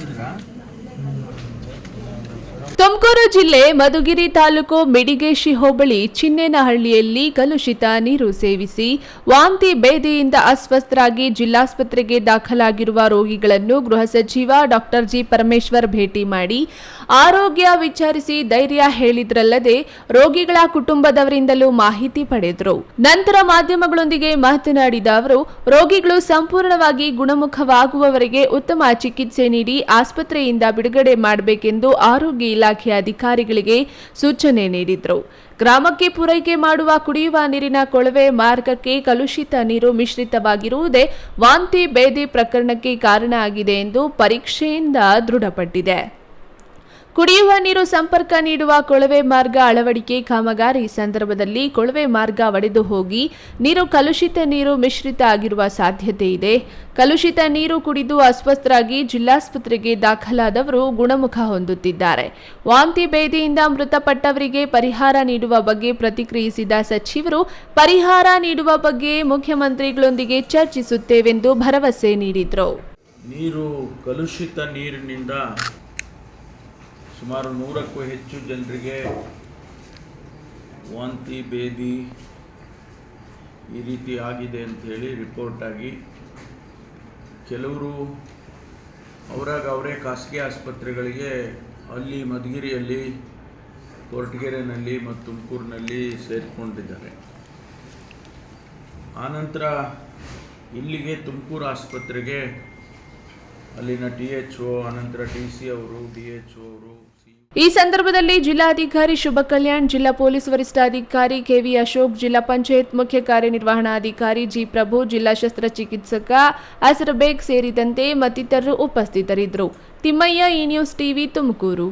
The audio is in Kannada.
캔디가 음, ತುಮಕೂರು ಜಿಲ್ಲೆ ಮಧುಗಿರಿ ತಾಲೂಕು ಮಿಡಿಗೇಶಿ ಹೋಬಳಿ ಚಿನ್ನೇನಹಳ್ಳಿಯಲ್ಲಿ ಕಲುಷಿತ ನೀರು ಸೇವಿಸಿ ವಾಂತಿ ಬೇದಿಯಿಂದ ಅಸ್ವಸ್ಥರಾಗಿ ಜಿಲ್ಲಾಸ್ಪತ್ರೆಗೆ ದಾಖಲಾಗಿರುವ ರೋಗಿಗಳನ್ನು ಗೃಹ ಸಚಿವ ಡಾಕ್ಟರ್ ಜಿ ಪರಮೇಶ್ವರ್ ಭೇಟಿ ಮಾಡಿ ಆರೋಗ್ಯ ವಿಚಾರಿಸಿ ಧೈರ್ಯ ಹೇಳಿದ್ರಲ್ಲದೆ ರೋಗಿಗಳ ಕುಟುಂಬದವರಿಂದಲೂ ಮಾಹಿತಿ ಪಡೆದರು. ನಂತರ ಮಾಧ್ಯಮಗಳೊಂದಿಗೆ ಮಾತನಾಡಿದ ಅವರು, ರೋಗಿಗಳು ಸಂಪೂರ್ಣವಾಗಿ ಗುಣಮುಖವಾಗುವವರೆಗೆ ಉತ್ತಮ ಚಿಕಿತ್ಸೆ ನೀಡಿ ಆಸ್ಪತ್ರೆಯಿಂದ ಬಿಡುಗಡೆ ಮಾಡಬೇಕೆಂದು ಆರೋಗ್ಯ ಅಧಿಕಾರಿಗಳಿಗೆ ಸೂಚನೆ ನೀಡಿದರು. ಗ್ರಾಮಕ್ಕೆ ಪೂರೈಕೆ ಮಾಡುವ ಕುಡಿಯುವ ನೀರಿನ ಕೊಳವೆ ಮಾರ್ಗಕ್ಕೆ ಕಲುಷಿತ ನೀರು ಮಿಶ್ರಿತವಾಗಿರುವುದೇ ವಾಂತಿ ಬೇದಿ ಪ್ರಕರಣಕ್ಕೆ ಕಾರಣ ಆಗಿದೆ ಎಂದು ಪರೀಕ್ಷೆಯಿಂದ ದೃಢಪಟ್ಟಿದೆ. ಕುಡಿಯುವ ನೀರು ಸಂಪರ್ಕ ನೀಡುವ ಕೊಳವೆ ಮಾರ್ಗ ಅಳವಡಿಕೆ ಕಾಮಗಾರಿ ಸಂದರ್ಭದಲ್ಲಿ ಕೊಳವೆ ಮಾರ್ಗ ಒಡೆದು ಹೋಗಿ ನೀರು ಕಲುಷಿತ ನೀರು ಮಿಶ್ರಿತ ಆಗಿರುವ ಸಾಧ್ಯತೆ ಇದೆ. ಕಲುಷಿತ ನೀರು ಕುಡಿದು ಅಸ್ವಸ್ಥರಾಗಿ ಜಿಲ್ಲಾಸ್ಪತ್ರೆಗೆ ದಾಖಲಾದವರು ಗುಣಮುಖ ಹೊಂದುತ್ತಿದ್ದಾರೆ. ವಾಂತಿ ಭೇದಿಯಿಂದ ಮೃತಪಟ್ಟವರಿಗೆ ಪರಿಹಾರ ನೀಡುವ ಬಗ್ಗೆ ಪ್ರತಿಕ್ರಿಯಿಸಿದ ಸಚಿವರು, ಪರಿಹಾರ ನೀಡುವ ಬಗ್ಗೆ ಮುಖ್ಯಮಂತ್ರಿಗಳೊಂದಿಗೆ ಚರ್ಚಿಸುತ್ತೇವೆಂದು ಭರವಸೆ ನೀಡಿದರು. ನೀರು ಕಲುಷಿತ ನೀರಿನಿಂದ ಸುಮಾರು ನೂರಕ್ಕೂ ಹೆಚ್ಚು ಜನರಿಗೆ ವಾಂತಿ ಬೇದಿ ಈ ರೀತಿ ಆಗಿದೆ ಅಂಥೇಳಿ ರಿಪೋರ್ಟ್ ಆಗಿ ಕೆಲವರು ಅವರಾಗ ಅವರೇ ಖಾಸಗಿ ಆಸ್ಪತ್ರೆಗಳಿಗೆ ಅಲ್ಲಿ ಮಧುಗಿರಿಯಲ್ಲಿ, ಕೊರಟಗೆರೆನಲ್ಲಿ ಮತ್ತು ತುಮಕೂರಿನಲ್ಲಿ ಸೇರಿಕೊಂಡಿದ್ದಾರೆ. ಆನಂತರ ಇಲ್ಲಿಗೆ ತುಮಕೂರು ಆಸ್ಪತ್ರೆಗೆ ಅಲ್ಲಿನ ಟಿ ಎಚ್ ಒ, ಆನಂತರ ಡಿ ಸಿ ಅವರು, ಡಿ ಎಚ್ ಒ ಅವರು ಈ ಸಂದರ್ಭದಲ್ಲಿ ಜಿಲ್ಲಾಧಿಕಾರಿ ಶುಭ ಕಲ್ಯಾಣ್, ಜಿಲ್ಲಾ ಪೊಲೀಸ್ ವರಿಷ್ಠಾಧಿಕಾರಿ ಕೆವಿ ಅಶೋಕ್, ಜಿಲ್ಲಾ ಪಂಚಾಯತ್ ಮುಖ್ಯ ಕಾರ್ಯನಿರ್ವಹಣಾಧಿಕಾರಿ ಜಿ ಪ್ರಭು, ಜಿಲ್ಲಾ ಶಸ್ತ್ರಚಿಕಿತ್ಸಕ ಚಿಕಿತ್ಸಕ ಬೇಗ್ ಸೇರಿದಂತೆ ಮತ್ತಿತರರು ಉಪಸ್ಥಿತರಿದ್ದರು. ತಿಮ್ಮಯ್ಯ, ಈ ನ್ಯೂಸ್ ಟಿವಿ ತುಮಕೂರು.